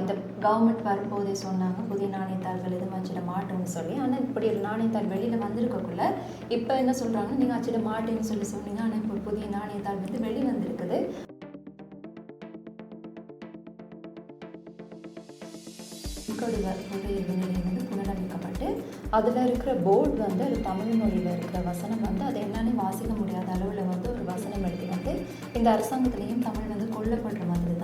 இந்த கவர்மெண்ட் வரும்போதே சொன்னாங்க புதிய நாணயத்தாள்கள் எதுவும் அச்சிட மாட்டோம்னு சொல்லி. ஆனால் இப்படி ஒரு நாணயத்தாள் வெளியில் வந்திருக்கக்குள்ள இப்போ என்ன சொல்கிறாங்க நீங்கள் அச்சிட மாட்டேன்னு சொல்லி சொன்னீங்க. ஆனால் இப்போ புதிய நாணயத்தாள் வந்து வெளி வந்திருக்குது. நிலையம் வந்து புனரமைக்கப்பட்டு அதில் இருக்கிற போர்டு வந்து அது தமிழ் மொழியில் இருக்கிற வசனம் வந்து அதை என்னன்னு வாசிக்க முடியாத அளவில் வந்து ஒரு வசனம் எழுதி வந்து இந்த அரசாங்கத்திலையும் தமிழ் வந்து கொல்லப்படுற மாதிரி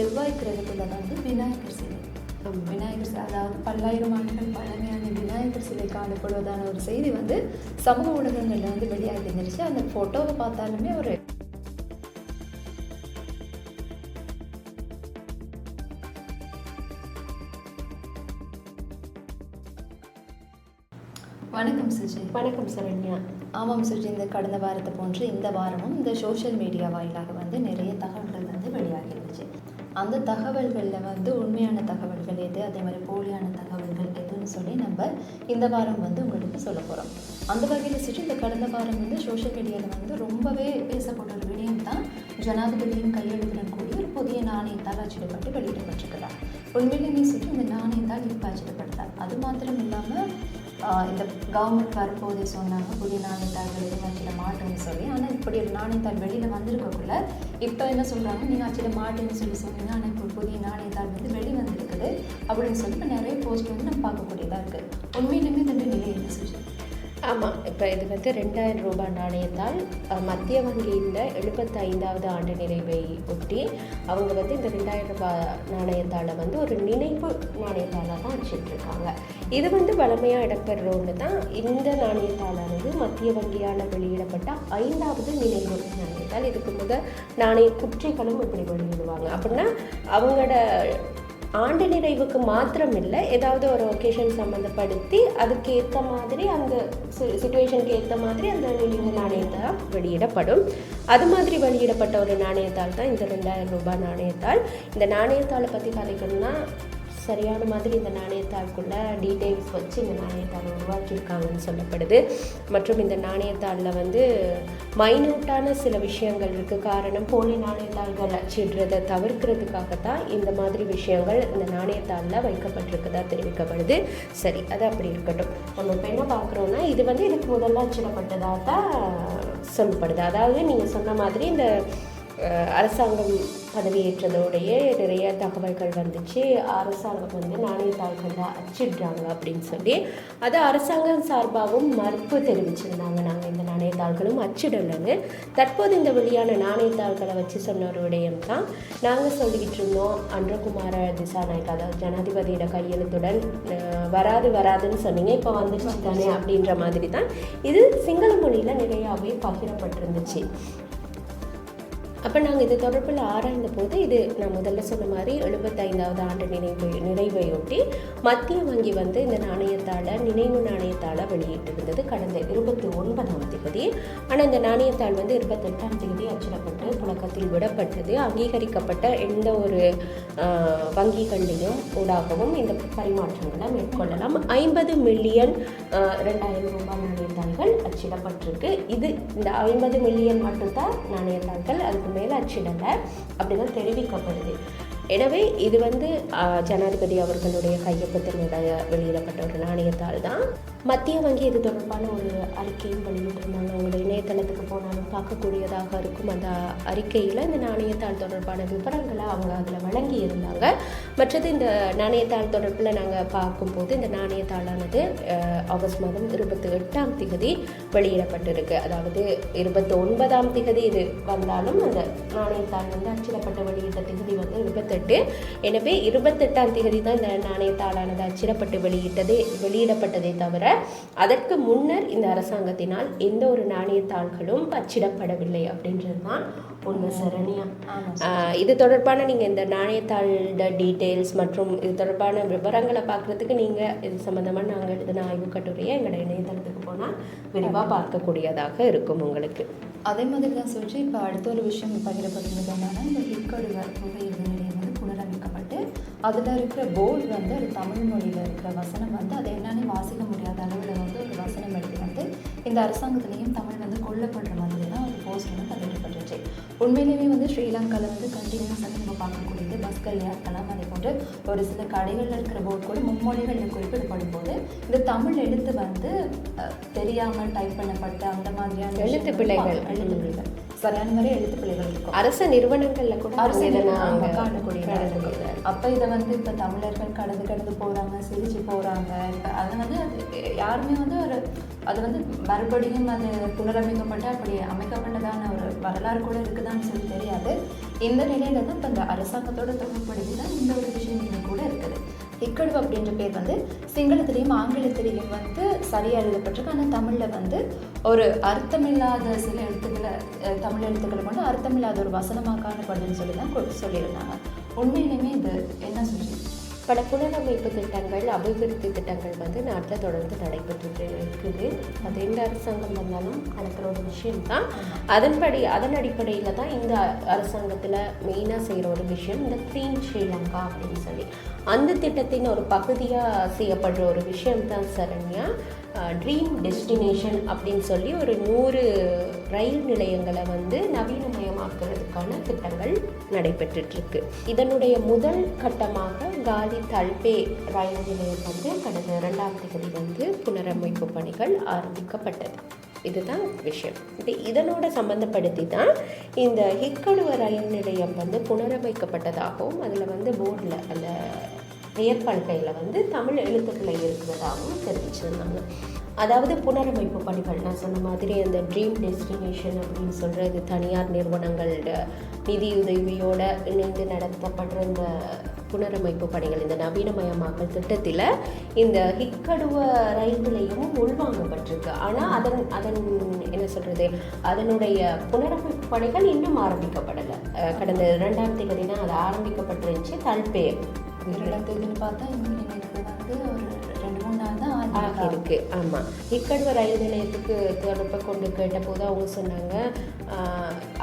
செவ்வாய் கிரகத்தில் வந்து விநாயகர் சிலை. விநாயகர் சிலை அதாவது பல்லாயிரம் ஆண்டுகள் பழமையான விநாயகர் சிலை காணப்படுவதான ஒரு செய்தி வந்து சமூக ஊடகங்களில் வந்து வெளியாகி இருந்துருச்சு அந்த ஃபோட்டோவை பார்த்தாலுமே ஒரு வணக்கம் சுஜி. வணக்கம் சரண்யா. ஆமாம் சுஜி இந்த கடந்த வாரத்தை போன்று இந்த வாரமும் இந்த சோஷியல் மீடியா வாயிலாக வந்து நிறைய தகவல்கள் வந்து வெளியாகி இருந்துச்சு அந்த தகவல்களில் வந்து உண்மையான தகவல்கள் எது? அதே மாதிரி போலியான தகவல்கள் எதுன்னு சொல்லி நம்ம இந்த வாரம் வந்து உங்களுக்கு சொல்ல போகிறோம் அந்த வகையில் சுற்றி இந்த கடந்த வாரம் வந்து சோஷியல் மீடியாவில் வந்து ரொம்பவே பேசப்பட்ட ஒரு விடயம் தான் ஜனாதிபதியின் கையெழுத்துடன் கூடிய ஒரு புதிய நாணயத்தால் அச்சிடப்பட்டு வெளியிடப்பட்டிருக்கிறார். உண்மையிலேயே சுற்றி இந்த நாணயத்தால் இப்போ அச்சிடப்படுத்தார் அது மாத்திரம் இல்லாமல் இந்த கவர்மெண்ட் வரும்போதே சொன்னாங்க புதிய நாணயத்தாள் எதுவும் அச்சிட மாட்டோம்னு சொல்லி. ஆனால் இப்படி ஒரு நாணயத்தாள் வெளியில் வந்திருக்கக்குள்ள இப்போ என்ன சொல்கிறாங்க நீங்கள் அச்சிட மாட்டேன்னு சொல்லி சொன்னீங்க ஆனால் இப்போ புதிய நாணயத்தாள் வந்து வெளி வந்திருக்குது. அப்படின்னு சொல்லி இப்போ நிறைய போஸ்ட் வந்து நம்ம பார்க்கக்கூடியதாக இருக்குது உண்மையிலுமே இந்த நிலை என்ன சுஜி ஆமாம் இப்போ இது வந்து ரெண்டாயிரம் ரூபாய் நாணயத்தால் மத்திய வங்கியின் எழுபத்தைந்தாவது ஆண்டு நிறைவை ஒட்டி அவங்க வந்து இந்த ரெண்டாயிரம் ரூபாய் நாணயத்தால் வந்து ஒரு நினைவு நாணயத்தால் தான் வச்சுட்ருக்காங்க இது வந்து வளமையாக இடம்பெற ஒன்று தான் இந்த நாணயத்தாளானது மத்திய வங்கியால் வெளியிடப்பட்ட ஐந்தாவது நினைவு நாணயத்தால். இதுக்கு முதல் நாணய குற்றைகளும் இப்படி வெளியிடுவாங்க. அப்படின்னா அவங்களோட ஆண்டு நிறைவுக்கு மாத்திரம் இல்லை ஏதாவது ஒரு ஒகேஷன் சம்மந்தப்படுத்தி அதுக்கேற்ற மாதிரி அந்த சுச்சுவேஷனுக்கு ஏற்ற மாதிரி அந்த நினைவு நாணயத்தால் வெளியிடப்படும். அது மாதிரி வெளியிடப்பட்ட ஒரு நாணயத்தால் தான் இந்த ரெண்டாயிரம் ரூபாய் நாணயத்தால். இந்த நாணயத்தாளை பற்றி கதைக்கணும்னா சரியான மாதிரி இந்த நாணயத்தாளுக்குள்ள டீட்டெயில்ஸ் வச்சு இந்த நாணயத்தாள் உருவாக்கியிருக்காங்கன்னு சொல்லப்படுது. மற்றும் இந்த நாணயத்தாளில் வந்து மைனூட்டான சில விஷயங்கள் இருக்குது காரணம் போலி நாணயத்தாள்கள் அச்சிடுறதை தவிர்க்கிறதுக்காக தான் இந்த மாதிரி விஷயங்கள் இந்த நாணயத்தாளில் வைக்கப்பட்டிருக்கதா தெரிவிக்கப்படுது. சரி அது அப்படி இருக்கட்டும். நம்ம இப்போ என்ன பார்க்குறோன்னா இது வந்து இதுக்கு முதல்ல அச்சிடப்பட்டதாக தான் சொல்லப்படுது. அதாவது நீங்கள் சொன்ன மாதிரி இந்த அரசாங்கம் பதவியேற்றதோடைய நிறைய தகவல்கள் வந்துச்சு. அரசாங்கம் வந்து நாணயத்தாள்களை அச்சிடுறாங்க அப்படின்னு சொல்லி. அது அரசாங்கம் சார்பாகவும் மறுப்பு தெரிவிச்சிருந்தாங்க. நாங்கள் இந்த நாணயத்தாள்களும் அச்சிடலைன்னு. தற்போது இந்த வெளியான நாணயத்தாள்களை வச்சு சொன்ன ஒரு விடயம் தான் நாங்கள் சொல்லிக்கிட்டு இருந்தோம் அன்றகுமார திசாநாயக் அதாவது ஜனாதிபதியோட கையெழுத்துடன் வராது வராதுன்னு சொன்னீங்க. இப்போ வந்துருச்சு தானே அப்படின்ற மாதிரி தான் இது சிங்கள மொழியில் நிறையாவே பகிரப்பட்டிருந்துச்சு. அப்போ நாங்கள் இது தொடர்பில் ஆராய்ந்த போது இது நான் முதல்ல சொன்ன மாதிரி எழுபத்தைந்தாவது ஆண்டு நினைவு நிறைவையொட்டி மத்திய வங்கி வந்து இந்த நாணயத்தால் நினைவு நாணயத்தால் வெளியிட்டிருந்தது கடந்த இருபத்தி ஒன்பதாம் தேதி. ஆனால் இந்த நாணயத்தாள் வந்து இருபத்தெட்டாம் தேதி அச்சிடப்பட்டு புழக்கத்தில் விடப்பட்டது. அங்கீகரிக்கப்பட்ட எந்த ஒரு ஆஹ், வங்கிகள்லையும் ஊடாகவும் இந்த பரிமாற்றங்களை மேற்கொள்ளலாம். ஐம்பது மில்லியன் ரெண்டாயிரம் ரூபாய் நாணயத்தாள்கள் அச்சிடப்பட்டிருக்கு. இது இந்த ஐம்பது மில்லியன் மட்டும்தான் நாணயத்தாள்கள் அதுக்கு மேலே அச்சிடலை அப்படிதான் தெரிவிக்கப்படுது. எனவே இது வந்து ஜனாதிபதி அவர்களுடைய கையொப்பத்தினுடைய வெளியிடப்பட்ட ஒரு நாணயத்தாள் தான். மத்திய வங்கி இது தொடர்பான ஒரு அறிக்கையும் வெளியிட்டிருந்தாங்க. அவங்களுடைய இணையதளத்துக்கு போனாலும் பார்க்கக்கூடியதாக இருக்கும் அந்த அறிக்கையில் இந்த நாணயத்தாள் தொடர்பான விவரங்களை அவங்க அதில் வழங்கி இருந்தாங்க மற்றது இந்த நாணயத்தாள் தொடர்பில் நாங்கள் பார்க்கும்போது இந்த நாணயத்தாளானது ஆகஸ்ட் மாதம் இருபத்தி எட்டாம் திகதி வெளியிடப்பட்டிருக்கு. அதாவது இருபத்தி ஒன்பதாம் திகதி இது வந்தாலும் அந்த நாணயத்தாள் வந்து அச்சிடப்பட்ட வெளியிட்ட திகதி வந்து இருபத்தெட்டு எனவே இருபத்தெட்டாம் திகதி தான் இந்த நாணயத்தாளானது அச்சிடப்பட்டு வெளியிட்டதே வெளியிடப்பட்டதே தவிர அதற்கு முன்னர் இந்த அரசாங்கத்தினால் எந்த ஒரு நாணயத்தாள்களும் அச்சிடப்படவில்லை அப்படின்றது தான் உண்மை சரணியா. இது தொடர்பான நீங்கள் இந்த நாணயத்தாளோட டீட்டெயில்ஸ் மற்றும் இது தொடர்பான விவரங்களை பார்க்குறதுக்கு நீங்கள் இது சம்மந்தமாக நாங்கள் எழுதின ஆய்வுக் கட்டுரையை எங்களோட இணையதளத்துக்கு போனால் விரிவாக பார்க்கக்கூடியதாக இருக்கும் உங்களுக்கு. அதே மாதிரி தான் சொல்லிச்சு இப்போ அடுத்த ஒரு விஷயம் பகிரப்பட்டிருந்தது என்னன்னா இந்த ஹிக்கடுவர் புகையிரத புனரமைக்கப்பட்டு அதில் இருக்கிற போர்டு வந்து அது தமிழ் மொழியில் இருக்கிற வசனம் வந்து அதை என்னன்னு வாசிக்க முடியாத அளவில் வந்து ஒரு வசனம் எழுதி வந்து இந்த அரசாங்கத்திலையும் தமிழ் வந்து கொல்லப்படுற மாதிரி தான் ஒரு போஸ்ட் வந்து பதிவிடப்பட்டுச்சு. உண்மையிலேயே வந்து ஸ்ரீலங்காவில் வந்து கண்டினியூஸாக நம்ம பார்க்கக்கூடியது பஸ்கள்லையாக இருக்கலாம் அதே போன்று ஒரு சில கடைகளில் இருக்கிற போர்டு கூட மும்மொழிகளில் குறிப்பிடப்படும் போது இந்த தமிழ் எழுத்து வந்து தெரியாமல் டைப் பண்ணப்பட்ட அந்த மாதிரியான எழுத்து. பார்க்க- எழுத்து பிழைகள். சரியான மாதிரி எழுத்து பிழைகள் இருக்கும். அரசு நிறுவனங்கள்ல கூட அரசு இதை நிறுவனம் அப்போ இதை வந்து இப்போ தமிழர்கள் கடந்து கடந்து போகிறாங்க சிரிச்சு போகிறாங்க இப்ப அது வந்து யாருமே வந்து ஒரு அது வந்து மறுபடியும் அது புனரமைக்கப்பட்டு அப்படி அமைக்கப்பட்டதான ஒரு வரலாறு கூட இருக்குதான்னு சொல்லி தெரியாது. இந்த நிலையில தான் இப்போ இந்த அரசாங்கத்தோட தொடர்புபடுத்தி தான் இந்த ஒரு விஷயம் கூட இருக்குது. இக்கடுவு அப்படின்ற பேர் வந்து சிங்களத்திலையும் ஆங்கிலத்திலையும் வந்து சரியாக எழுதப்பட்டிருக்கு. ஆனால் தமிழில் வந்து ஒரு அர்த்தமில்லாத சில எழுத்துக்களை தமிழ் எழுத்துக்களை கொண்டு அர்த்தமில்லாத ஒரு வசனமாக காணப்படுதுன்னு சொல்லி தான் சொல்லியிருந்தாங்க. உண்மையிலுமே இது என்ன சொல்லி பல புனரமைப்பு திட்டங்கள் அபிவிருத்தி திட்டங்கள் வந்து நாட்டில் தொடர்ந்து நடைபெற்றுட்டு இருக்குது. அது எந்த அரசாங்கம் வந்தாலும் நடக்கிற ஒரு விஷயம்தான். அதன்படி அதன் அடிப்படையில் தான் இந்த அரசாங்கத்தில் மெயினாக செய்கிற ஒரு விஷயம் இந்த க்ளீன் ஸ்ரீலங்கா அப்படின்னு சொல்லி. அந்த திட்டத்தின் ஒரு பகுதியாக செய்யப்படுற ஒரு விஷயம் தான் சரண்யா ட்ரீம் டெஸ்டினேஷன் அப்படின்னு சொல்லி ஒரு நூறு ரயில் நிலையங்களை வந்து நவீனமயமாக்குறதுக்கான திட்டங்கள் நடைபெற்றுட்ருக்கு இதனுடைய முதல் கட்டமாக காலி தல்பே ரயில் நிலையம் வந்து கடந்த இரண்டாம் தேதி வந்து புனரமைப்பு பணிகள் ஆரம்பிக்கப்பட்டது. இதுதான் விஷயம். இது இதனோட சம்மந்தப்படுத்தி தான் இந்த ஹிக்கடுவ ரயில் நிலையம் வந்து புனரமைக்கப்பட்டதாகவும் அதில் வந்து போர்டில் அந்த பெயர் வந்து தமிழ் எழுத்துக்களை இருக்கிறதாகவும் தெரிவிச்சிருந்தாங்க. அதாவது புனரமைப்பு பணிகள் நான் சொன்ன மாதிரி அந்த ட்ரீம் டெஸ்டினேஷன் அப்படின்னு சொல்கிறது தனியார் நிறுவனங்கள் நிதியுதவியோட இணைந்து நடத்தப்படுற இந்த புனரமைப்பு பணிகள் இந்த நவீனமயமாக்கல் திட்டத்தில் இந்த ஹிக்கடுவ ரயில் நிலையமும் உள்வாங்கப்பட்டிருக்கு. ஆனால் அதன் அதன் என்ன சொல்கிறது அதனுடைய புனரமைப்பு பணிகள் இன்னும் ஆரம்பிக்கப்படலை. கடந்த இரண்டாம் தேதி தான் அது ஆரம்பிக்கப்பட்டிருந்துச்சு தல்பே இரண்டாம் தேதின்னு பார்த்தா இன்னைக்கு வந்து ஒரு ரெண்டு மூணு நாள் தான் ஆகிருக்கு. ஆகியிருக்கு ஆமாம் இக்கடுவ ரயில் நிலையத்துக்கு தொடர்பை கொண்டு கேட்டபோது அவங்க சொன்னாங்க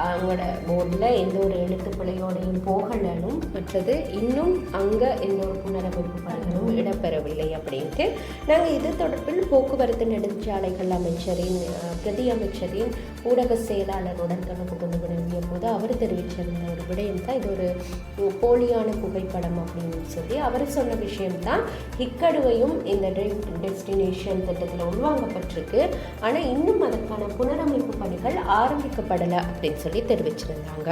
அவங்களோட போர்டில் எந்த ஒரு எழுத்து பிழையோடையும் போகலனும் மற்றது இன்னும் அங்கே எந்த ஒரு புனரமைப்பு பணிகளும் இடம்பெறவில்லை அப்படின்ட்டு. நாங்கள் இது தொடர்பில் போக்குவரத்து நெடுஞ்சாலைகள் அமைச்சரின் பிரதி அமைச்சரின் ஊடக செயலாளருடன் தொடர்பு கொண்டு வினவிய போது அவர் தெரிவிச்சிருந்த ஒரு விடயம் தான் இது ஒரு போலியான புகைப்படம் அப்படின்னு சொல்லி அவர் சொன்ன விஷயம்தான். ஹிக்கடுவையும் இந்த ட்ரீம் டெஸ்டினேஷன் திட்டத்தில் உள்வாங்கப்பட்டிருக்கு. ஆனால் இன்னும் அதற்கான புனரமைப்பு பணிகள் ஆரம்பிக்கப்படலை அப்படின்னு சொல்லி தெரிவிச்சிருந்தாங்க.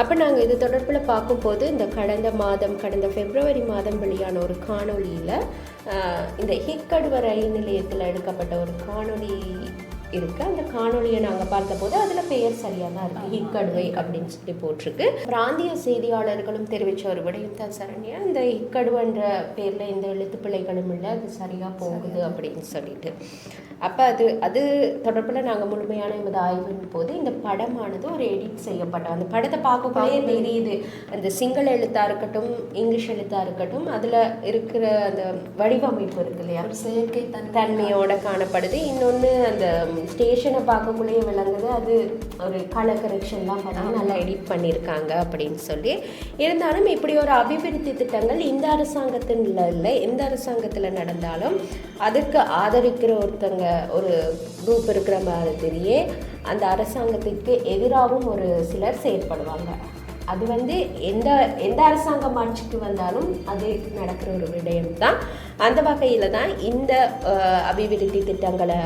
அப்போ நாங்கள் இது தொடர்பில் பார்க்கும்போது இந்த கடந்த மாதம் கடந்த பிப்ரவரி மாதம் வெளியான ஒரு காணொளியில் இந்த ஹிக்கடுவ ரயில் நிலையத்தில் எடுக்கப்பட்ட ஒரு காணொளி இருக்கு. அந்த காணொளியை நாங்கள் பார்த்தபோது அதில் பெயர் சரியாக தான் இருக்குது ஹிக்கடுவை அப்படின்னு சொல்லி போட்டிருக்கு. பிராந்திய செய்தியாளர்களும் தெரிவித்த ஒரு விடயம் தான் சரண்யா. இந்த ஹிக்கடுவன்ற பேரில் எந்த எழுத்து பிழைகளும் இல்லை. அது சரியாக போகுது அப்படின்னு சொல்லிட்டு. அப்போ அது அது தொடர்பில் நாங்கள் முழுமையான எமது ஆய்வின் போது இந்த படமானது ஒரு எடிட் செய்யப்பட்ட அந்த படத்தை பார்க்கக்குள்ளேயே தெரியுது. அந்த சிங்கள எழுத்தாக இருக்கட்டும் இங்கிலீஷ் எழுத்தாக இருக்கட்டும் அதில் இருக்கிற அந்த வடிவமைப்பு இருக்கு இல்லையா? செயற்கை தன்மை. தன்மையோட காணப்படுது. இன்னொன்று அந்த ஸ்டேஷனை பார்க்கக்குள்ளேயே விளங்குது. அது ஒரு கலர் கரெக்ஷன்லாம் பண்ணி நல்லா எடிட் பண்ணியிருக்காங்க அப்படின்னு சொல்லி. இருந்தாலும் இப்படி ஒரு அபிவிருத்தி திட்டங்கள் இந்த அரசாங்கத்தில் இல்லை. எந்த அரசாங்கத்தில் நடந்தாலும் அதுக்கு ஆதரிக்கிற ஒருத்தங்க ஒரு குரூப் இருக்கிற மாதிரியே அந்த அரசாங்கத்திற்கு எதிராகவும் ஒரு சிலர் செயற்படுவாங்க. அது வந்து எந்த எந்த அரசாங்கம் ஆட்சிக்கு வந்தாலும் அது நடக்கிற ஒரு விடயம் தான் அந்த வகையில் தான் இந்த அபிவிருத்தி திட்டங்களை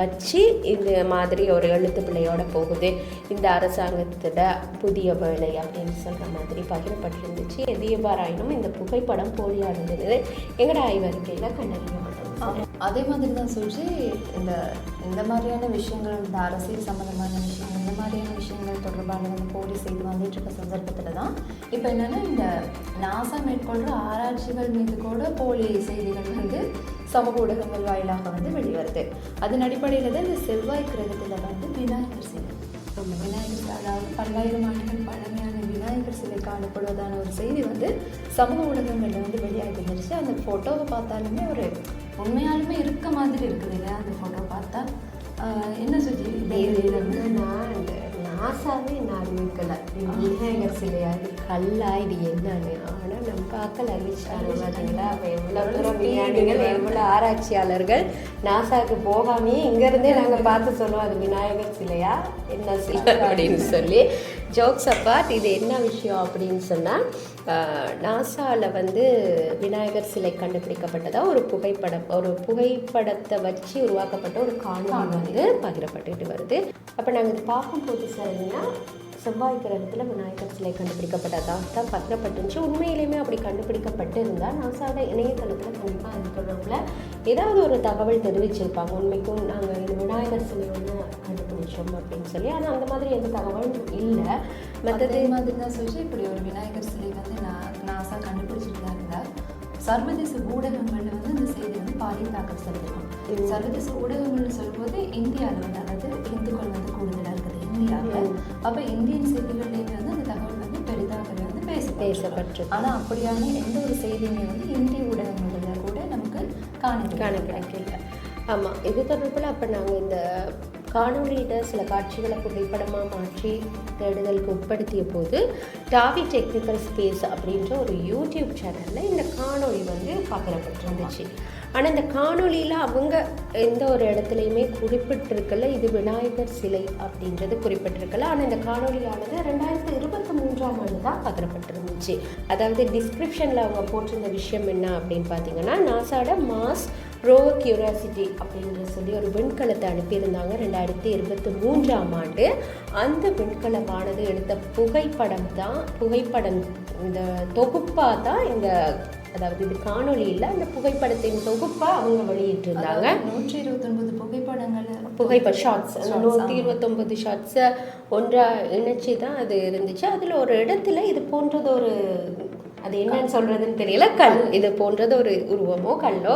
வச்சு இந்த மாதிரி ஒரு எழுத்து பிள்ளையோட போகுது. இந்த அரசாங்கத்தோட புதிய வேலை அப்படின்னு சொல்கிற மாதிரி பகிரப்பட்டிருந்துச்சு. எது எவ்வாறாயினும் இந்த புகைப்படம் போலியானது. எங்களோட ஆய்வறிக்கையில் கண்டறியப்பட்டது அதே மாதிரி தான் சொல்லி இந்த இந்த மாதிரியான விஷயங்கள் இந்த அரசியல் சம்மந்தமான விஷயங்கள் இந்த மாதிரியான விஷயங்கள் தொடர்பான போலி செய்து வந்துட்டு இருக்க சந்தர்ப்பத்தில் தான் இப்போ என்னென்னா இந்த நாசா மேற்கொள்கிற ஆராய்ச்சிகள் மீது கூட போலி செய்திகள் வந்து சமூக ஊடகங்கள் வாயிலாக வந்து வெளிவருது. அதன் அடிப்படையில் தான் இந்த செவ்வாய் கிரகத்தில் வந்து விநாயகர் சிலை. விநாயகர் அதாவது பல்லாயிரம் ஆண்டுகள் பழமையான விநாயகர் சிலை காணப்படுவதான ஒரு செய்தி வந்து சமூக ஊடகங்களில் வந்து வெளியாகி இருந்துச்சு அந்த ஃபோட்டோவை பார்த்தாலுமே ஒரு உண்மையாலுமே இருக்க மாதிரி இருக்குது இல்லையா அந்த ஃபோட்டோ பார்த்தா. என்ன சொல்லி இது வந்து நான் நாசாவே நான் இது விநாயகர் சிலையா? இது கல்லா? இது என்னன்னு? ஆனால் நம்ம பார்க்கல அறிவிச்சாங்க பார்த்தீங்களா அப்போ எவ்வளோ தூரம் விஞ்ஞானிகள் எவ்வளோ ஆராய்ச்சியாளர்கள் நாசாக்கு போகாமே இங்கேருந்தே நாங்கள் பார்த்து சொல்லுவோம் அது விநாயகர் சிலையா? என்ன சிலை அப்படின்னு சொல்லி. ஜோக்ஸ் அப்பார்ட் இது என்ன விஷயம் அப்படின்னு சொன்னால் நாசாவில் வந்து விநாயகர் சிலை கண்டுபிடிக்கப்பட்டதா? ஒரு புகைப்படம் ஒரு புகைப்படத்தை வச்சு உருவாக்கப்பட்ட ஒரு காணொளி வந்து பகிரப்பட்டுட்டு வருது. அப்போ நாங்கள் இது பார்க்கும்போது சரிங்கன்னா செவ்வாய் கிரகத்தில் விநாயகர் சிலை கண்டுபிடிக்கப்பட்டதாக தான் பத்திரப்பட்டுருந்துச்சு உண்மையிலேயுமே அப்படி கண்டுபிடிக்கப்பட்டிருந்தால் நாசாவோட இணையதளத்தில் கண்டிப்பாக அது தொடர்பில் ஏதாவது ஒரு தகவல் தெரிவிச்சிருப்பாங்க. உண்மைக்கும் நாங்கள் இந்த விநாயகர் சிலை வந்து கண்டுபிடிச்சோம் அப்படின்னு சொல்லி. ஆனால் அந்த மாதிரி எந்த தகவலும் இல்லை. மற்றது மாதிரி தான் சொல்லி இப்படி ஒரு விநாயகர் சிலை வந்து நான் நாசா கண்டுபிடிச்சிட்டு தான் இருந்தார் சர்வதேச ஊடகங்கள்ல வந்து இந்த செய்தி வந்து பாரிய தாக்கல் செலுத்திருக்கும் சர்வதேச ஊடகங்கள்னு சொல்லும்போது இந்தியாவில் வந்து அதாவது இந்துக்கள் வந்து கூடுதலாக இருக்குது இந்தியாவில். அப்போ இந்தியன் செய்திகள்லேயுமே வந்து அந்த தகவல் வந்து பெரிதாகவே வந்து பேச பேசப்பட்டிருக்கு. ஆனால் அப்படியான எந்த ஒரு செய்தியுமே வந்து இந்திய ஊடகங்களில் கூட நமக்கு காண காண கிடைக்கல ஆமாம் இது தொடர்பில் அப்போ நாங்கள் இந்த காணொளியில் சில காட்சிகளை புகைப்படமாக மாற்றி தேடுதலுக்கு உட்படுத்திய போது டாவி டெக்னிக்கல் ஸ்பேஸ் அப்படின்ற ஒரு யூடியூப் சேனலில் இந்த காணொளி வந்து பகிரப்பட்டிருந்துச்சு ஆனால் இந்த காணொலியில் அவங்க எந்த ஒரு இடத்துலையுமே குறிப்பிட்டிருக்கல இது விநாயகர் சிலை அப்படின்றது குறிப்பிட்டிருக்கல. ஆனால் இந்த காணொலியானது ரெண்டாயிரத்தி இருபத்தி மூன்றாம் ஆண்டு தான் பகிரப்பட்டிருந்துச்சு. அதாவது டிஸ்கிரிப்ஷனில் அவங்க போட்டிருந்த விஷயம் என்ன அப்படின்னு பார்த்தீங்கன்னா நாசாட மாஸ் ரோவ கியூரியாசிட்டி அப்படின்ற சொல்லி ஒரு விண்கலத்தை அனுப்பியிருந்தாங்க ரெண்டாயிரத்தி இருபத்தி மூன்றாம் ஆண்டு. அந்த விண்கலமானது எடுத்த புகைப்படம் தான் புகைப்படம் இந்த தொகுப்பாக தான் இந்த அதாவது இது காணொளி இல்லை அந்த புகைப்படத்தின் தொகுப்பாக அவங்க வெளியிட்டிருந்தாங்க. நூற்றி இருபத்தொன்பது புகைப்படங்கள் புகைப்பட ஷார்ட்ஸ் நூற்றி இருபத்தொம்பது ஷார்ட்ஸை ஒன்றாக இணைச்சி தான் அது இருந்துச்சு. அதில் ஒரு இடத்துல இது போன்றது ஒரு அது என்னன்னு சொல்கிறதுன்னு தெரியல கல். இது போன்றது ஒரு உருவமோ கல்லோ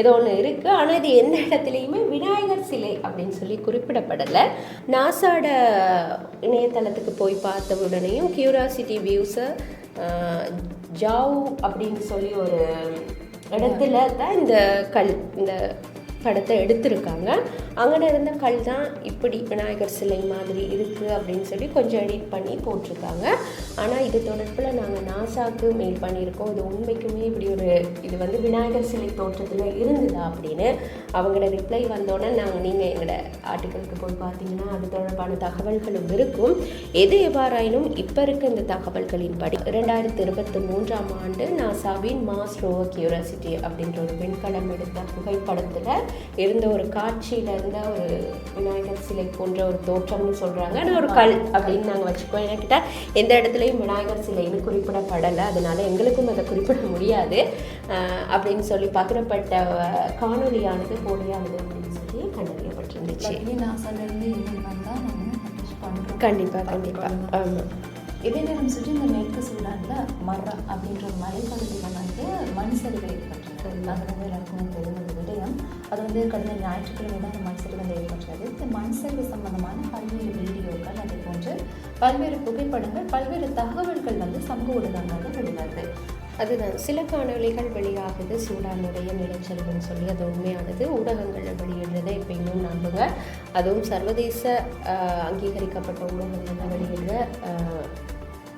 ஏதோ ஒன்று இருக்குது ஆனால் இது எந்த இடத்துலையுமே விநாயகர் சிலை அப்படின்னு சொல்லி குறிப்பிடப்படலை. நாசாட இணையதளத்துக்கு போய் பார்த்த உடனேயும் கியூரியாசிட்டி வியூஸை ஜாவ் அப்படின்னு சொல்லி ஒரு இடத்துல தான் இந்த கல் இந்த படத்தை எடுத்திருக்காங்க. அங்கே இருந்த கல் தான் இப்படி விநாயகர் சிலை மாதிரி இருக்குது அப்படின்னு சொல்லி கொஞ்சம் எடிட் பண்ணி போட்டிருக்காங்க. ஆனால் இது தொடர்பில் நாங்கள் நாசாவுக்கு மெயில் பண்ணியிருக்கோம். இது உண்மைக்குமே இப்படி ஒரு இது வந்து விநாயகர் சிலை தோற்றத்தில் இருந்ததா அப்படின்னு அவங்களோட ரிப்ளை வந்தோடனே நாங்கள் நீங்கள் எங்களோட ஆர்டிக்கலுக்கு போய் பார்த்தீங்கன்னா அது தொடர்பான தகவல்களும் இருக்கும். எது எவ்வாறாயினும் இப்போ இருக்க இந்த தகவல்களின் படி இரண்டாயிரத்தி இருபத்தி மூன்றாம் ஆண்டு நாசாவின் மாஸ் ரோவர் கியூரியாசிட்டி அப்படின்ற ஒரு விண்கலம் எடுத்த புகைப்படத்தில் இருந்த ஒரு காட்சியில் இருந்த ஒரு விநாயகர் சிலை போன்ற ஒரு தோற்றம்னு சொல்கிறாங்க ஆனால் ஒரு கல் அப்படின்னு நாங்கள் வச்சுக்குவோம். என்கிட்ட எந்த இடத்துலையும் விநாயகர் சிலைன்னு குறிப்பிடப்படலை. அதனால எங்களுக்கும் அதை குறிப்பிட முடியாது. அப்படின்னு சொல்லி பகிரப்பட்ட அஹ், காணொளியானது போலியானது அப்படின்னு சொல்லி கண்டறியப்பட்டிருந்துச்சு. கண்டிப்பாக கண்டிப்பாக ஆமாம் இதே நேரம் சுற்றி இந்த மேற்கு சூடானில் மர்ரா அப்படின்ற மலைப்பகுதியில் வந்து மண் சரிவு ஏற்பட்டது அது வந்து எல்லாருக்குமே அது வந்து கடந்த ஞாயிற்றுக்கிழமை தான் அந்த மண் சரிவு வந்து இந்த மண் சரிவு சம்பந்தமான பல்வேறு வீடியோக்கள் அதே போன்று பல்வேறு புகைப்படங்கள் பல்வேறு தகவல்கள் வந்து சமூக ஊடகங்களில் வெளிவருது. அதுதான் சில காணொலிகள் வெளியாகுது சூடானுடைய நிலச்சரிவுன்னு சொல்லி அது உண்மையானது. ஊடகங்களில் வெளியிடுறதை இப்போ இன்னும் நம்புங்க. அதுவும் சர்வதேச அங்கீகரிக்கப்பட்ட ஊடகங்களில் வெளியிடுற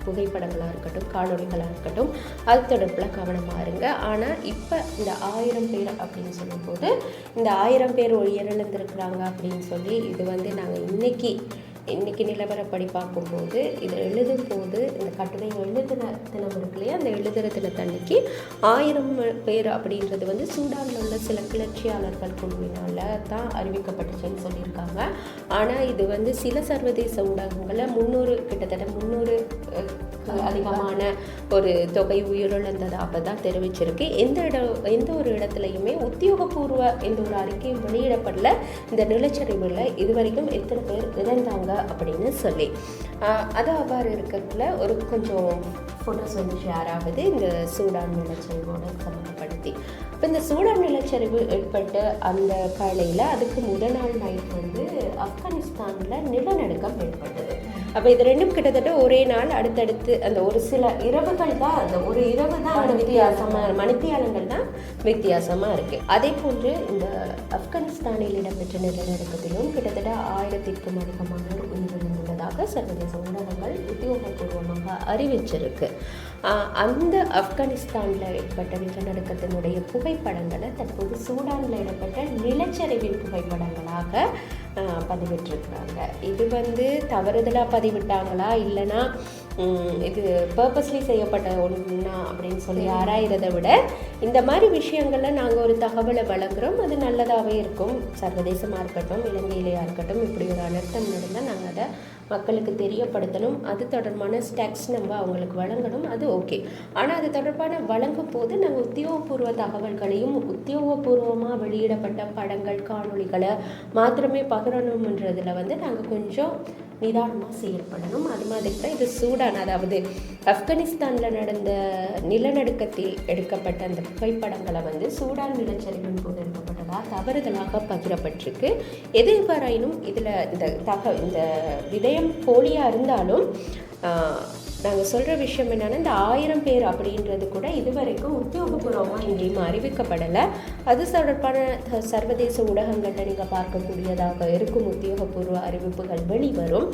புகைப்படங்களாக இருக்கட்டும் காணொலிகளாக இருக்கட்டும் அது தொடர்பில் கவனமாக இருங்க. ஆனால் இப்போ இந்த ஆயிரம் பேர் அப்படின்னு சொல்லும்போது இந்த ஆயிரம் பேர் உயிரிழந்திருக்கிறாங்க அப்படின்னு சொல்லி இது வந்து நாங்கள் இன்னைக்கு இன்னைக்கு நிலவரப்படி பார்க்கும்போது இதை எழுதும் போது இந்த கட்டுரை எழுதுகிற தினம் இருக்கு இல்லையா? அந்த எழுதுகிற தினத்தன்னைக்கு ஆயிரம் பேர் அப்படின்றது வந்து சூடானில் உள்ள சில கிளர்ச்சியாளர்கள் குழுவினால் தான் அறிவிக்கப்பட்டுச்சுன்னு சொல்லியிருக்காங்க. ஆனால் இது வந்து சில சர்வதேச ஊடகங்களில் முந்நூறு கிட்டத்தட்ட முந்நூறு அதிகமான ஒரு தொகை உயிரிழந்ததாக தான் தெரிவிச்சிருக்கு. எந்த இடம் எந்த ஒரு இடத்துலையுமே உத்தியோகபூர்வ எந்த ஒரு அறிக்கையும் வெளியிடப்படல. இந்த நிலச்சரிவில் இதுவரைக்கும் எத்தனை பேர் இறந்தாங்க? அப்படின்னு சொல்லி. அது அவ்வாறு இருக்கிறதுல ஒரு கொஞ்சம் ஃபோட்டோஸ் வந்து ஷேர் ஆகுது. இந்த சூடான் நிலச்சரிவோட சம்மந்தப்படுத்தி இப்போ இந்த சூடான் நிலச்சரிவு ஏற்பட்ட அந்த காலையில் அதுக்கு முதல் நாள் நைட் வந்து ஆப்கானிஸ்தானில் நிலநடுக்கம் ஏற்பட்டது. அப்போ இது ரெண்டும் கிட்டத்தட்ட ஒரே நாள் அடுத்தடுத்து அந்த ஒரு சில இரவுகள் தான் அந்த ஒரு இரவு தான் அந்த வித்தியாசமாக மணித்தியாலங்கள் தான் வித்தியாசமாக இருக்குது அதே போன்று இந்த ஆப்கானிஸ்தானில் இடம்பெற்ற நிலநடுக்கத்திலும் கிட்டத்தட்ட ஆயிரத்திற்கும் அதிகமானோர் உயிரிழந்துள்ளதாக சர்வதேச ஊடகங்கள் உத்தியோகபூர்வமாக அறிவிச்சிருக்கு. அந்த ஆப்கானிஸ்தானில் ஏற்பட்ட நிலநடுக்கத்தினுடைய புகைப்படங்களை தற்போது சூடானில் ஏற்பட்ட நிலச்சரிவின் புகைப்படங்களாக பதிவிட்டிருக்கிறாங்க. இது வந்து தவறுதலாக பதிவிட்டாங்களா? இல்லைன்னா இது பர்பஸ்லி செய்யப்பட்ட ஒன்றா அப்படின்னு சொல்லி ஆராயிறதை விட இந்த மாதிரி விஷயங்களில் நாங்கள் ஒரு தகவலை வழங்குறோம். அது நல்லதாகவே இருக்கும். சர்வதேசமாக இருக்கட்டும் இலங்கையிலேயா இருக்கட்டும் இப்படி ஒரு அனர்த்தம் நடந்தால் நாங்கள் அதை மக்களுக்கு தெரியப்படுத்தணும். அது தொடர்பான ஸ்டெப்ஸ் நம்ம அவங்களுக்கு வழங்கணும். அது ஓகே ஆனால் அது தொடர்பான வழங்கும் போது நாங்கள் உத்தியோகபூர்வ தகவல்களையும் உத்தியோகபூர்வமாக வெளியிடப்பட்ட படங்கள் காணொளிகளை மாத்திரமே பகிரணும்ன்றதில் வந்து நாங்கள் கொஞ்சம் நிதானமாக செயல்படணும். அது மாதிரி தான் இது சூடான் அதாவது ஆப்கானிஸ்தானில் நடந்த நிலநடுக்கத்தில் எடுக்கப்பட்ட அந்த புகைப்படங்களை வந்து சூடான் நிலச்சரிவின் போது எடுக்கப்பட்டதாக தவறுதலாக பகிரப்பட்டிருக்கு. எது எவ்வாறாயினும் இதில் இந்த தக இந்த விதயம் போலியாக இருந்தாலும் நாங்கள் சொல்கிற விஷயம் என்னென்னா இந்த ஆயிரம் பேர் அப்படின்றது கூட இதுவரைக்கும் உத்தியோகபூர்வமாக எங்கேயும் அறிவிக்கப்படலை. அது தொடர்பான சர்வதேச ஊடகங்களில் நீங்கள் பார்க்கக்கூடியதாக இருக்கும் உத்தியோகபூர்வ அறிவிப்புகள் வெளிவரும்.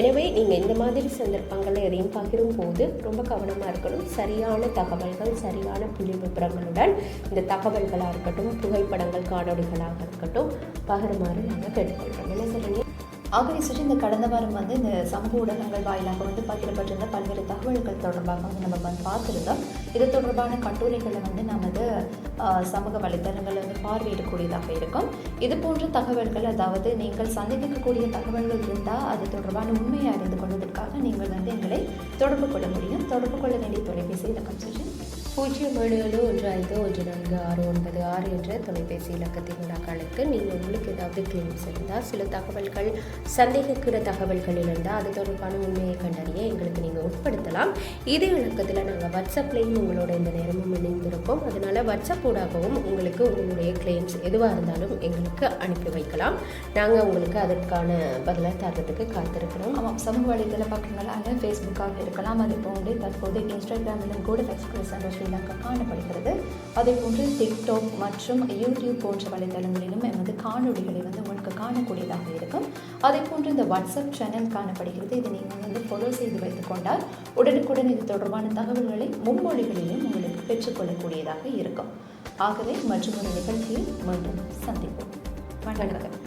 எனவே நீங்கள் இந்த மாதிரி சந்தர்ப்பங்களை எதையும் பகிரும் போது ரொம்ப கவனமாக இருக்கணும். சரியான தகவல்கள் சரியான புள்ளி விபரங்களுடன் இந்த தகவல்களாக இருக்கட்டும் புகைப்படங்கள் காணொளிகளாக இருக்கட்டும் பகிருமாறு நாங்கள் கேட்டுக்கொள்கிறோம் என்ன சொல்லுங்க ஆகவே சுற்றி இந்த கடந்த வாரம் வந்து இந்த சமூக ஊடகங்கள் வாயிலாக வந்து பகிரப்பட்டிருந்த பல்வேறு தகவல்கள் தொடர்பாக வந்து நம்ம வந்து பார்த்துருந்தோம். இது தொடர்பான கட்டுரைகளை வந்து நமது சமூக வலைத்தளங்களில் வந்து பார்வையிடக்கூடியதாக இருக்கும். இது போன்ற தகவல்கள் அதாவது நீங்கள் சந்திக்கக்கூடிய தகவல்கள் இருந்தால் அது தொடர்பான உண்மையை அறிந்து கொள்வதற்காக நீங்கள் வந்து எங்களை தொடர்பு கொள்ள முடியும். தொடர்பு கொள்ள வேண்டிய தொலைபேசி இலக்கம் சுற்றி பூஜ்ஜியம் ஏழு ஏழு ஒன்று ஐந்து ஒன்று நான்கு ஆறு ஒன்பது ஆறு என்ற தொலைபேசி இலக்கத்தின் அழைக்க நீங்கள் உங்களுக்கு ஏதாவது கிளைம்ஸ் இருந்தால் சில தகவல்கள் சந்தேகிக்கிற தகவல்கள் இருந்தால் அது தொடர்பான உண்மையை கண்டறிய எங்களுக்கு நீங்கள் உட்படுத்தலாம். இதே இலக்கத்தில் நாங்கள் வாட்ஸ்அப்லேயும் உங்களோட இந்த நேரமும் இணைந்திருப்போம். அதனால் வாட்ஸ்அப் ஊடாகவும் உங்களுக்கு உங்களுடைய கிளைம்ஸ் எதுவாக இருந்தாலும் எங்களுக்கு அனுப்பி வைக்கலாம். நாங்கள் உங்களுக்கு அதற்கான பதிலாக தரத்துக்கு காத்திருக்கிறோம். ஆமாம் சமூக வலைதள பக்கங்களான ஃபேஸ்புக்காக இருக்கலாம். அது போன்று தற்போது இன்ஸ்டாகிராமிலும் கூட எக்ஸ்பிரஸ் ஸ்ரீலங்கா காணப்படுகிறது. அதே போன்று டிக்டாக் மற்றும் யூடியூப் போன்ற வலைதளங்களிலும் எமது காணொளிகளை வந்து உங்களுக்கு காணக்கூடியதாக இருக்கும். அதே போன்று இந்த வாட்ஸ்அப் சேனல் காணப்படுகிறது. இதை நீங்கள் வந்து ஃபாலோ செய்து வைத்துக் கொண்டால் உடனுக்குடன் இது தொடர்பான தகவல்களை மும்மொழிகளிலும் உங்களுக்கு பெற்றுக்கொள்ளக்கூடியதாக இருக்கும். ஆகவே மற்றும் நிகழ்ச்சியில் மீண்டும் சந்திப்போம். வணக்கம்.